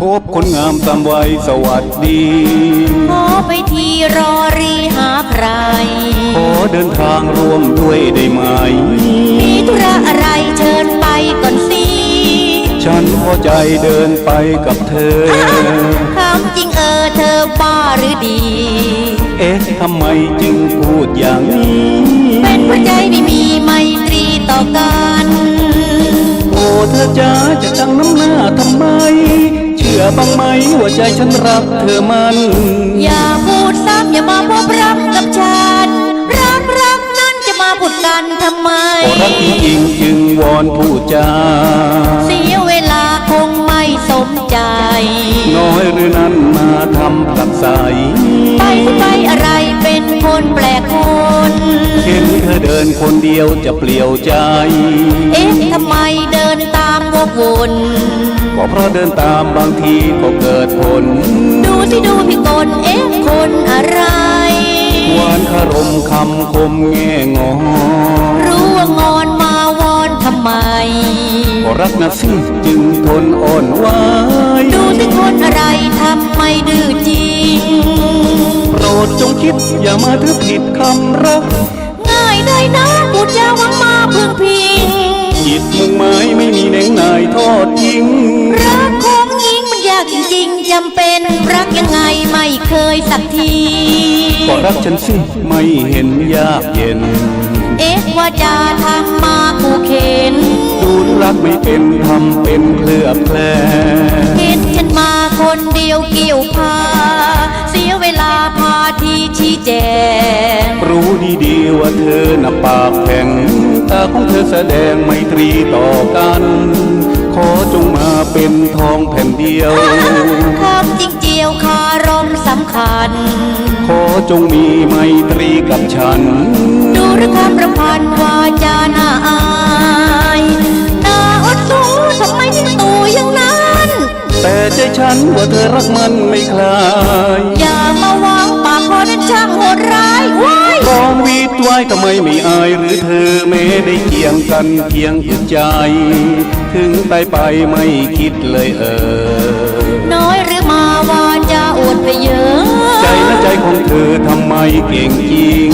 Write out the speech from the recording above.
ซ้ำไว้สวัสดี ขอไปทีรอรีหาใคร ขอเดินทางร่วมด้วยได้ไหม มีธุระอะไรเชิญไปก่อนสิ ฉันพอใจเดินไปกับเธอคำจริงเออเธอบ้าหรือดี เอ๊ะทำไมจึงพูดอย่างนี้ เป็นเพราะใจไม่มีไมตรีต่อกัน โอ้เธอจ้าจะจังน้ำหน้าทำไมเชื่ อบ้างไหมว่าใจฉันรักเธอมัน อย่าพูดซ้ำอย่ามาพบรักกับฉัน รักรักนั้นจะมาพูดกันทำไมโอ้รักจริงๆจึงวอนพูดจาเสียเวลาคงไม่สมใจ น้อยหรือนั้นมาทำกับใสไปสิไปอะไรเป็นคนแปลกคนเห็นเธอเดินคนเดียวจะเปลี่ยวใจ เอ๊ะทำไมเดินตามวกวน ก็เพราะเดินตามบางทีก็เกิดผล ดูสิดูพี่กนเอ๊ะคนอะไรหวานคารมคำคมแง่งอรู้ว่างอนมาวอนทำไมก็รักนะสิจึงทนอ่อนไหวดูสิคนอะไรทำไม่ดื้อจริงโปรดจงคิดอย่ามาถือผิดคำรัก จำเป็นรักยังไงไม่เคยสักทีก็รักฉันสิไม่เห็นยากเย็น เอ๊ะว่าจะทำมากูเข็น ดูรักไม่เป็นทำเป็นเคลือบแคลเห็นฉันมาคนเดียวเกี่ยวพา เสียเวลาพาทีชี้แจง รู้ดีๆว่าเธอน่ะปากแข็งตาของเธอแสดงไมตรีต่อกันขอ จงมาเป็นทองแผ่นเดียวคำจริงเจียวคารมสำคัญ ขอจงมีไมตรีกับฉัน ดูหรือคำประพันธ์วาจาน่าอายน่าอดสูทำไมถึงตูอย่างนั้น แต่ใจฉันว่าเธอรักมันไม่คลาย อย่ามาวางปากคอนั้นช่าง วีดไว้ทำไมไม่อายหรือเธอแม้ได้เคียงกันเพียงอึดใจ ถึงไปไปไม่คิดเลยเออ น้อยหรือมาวาจาอวดไปเยอะ ใจและใจของเธอทำไมเก่งจริง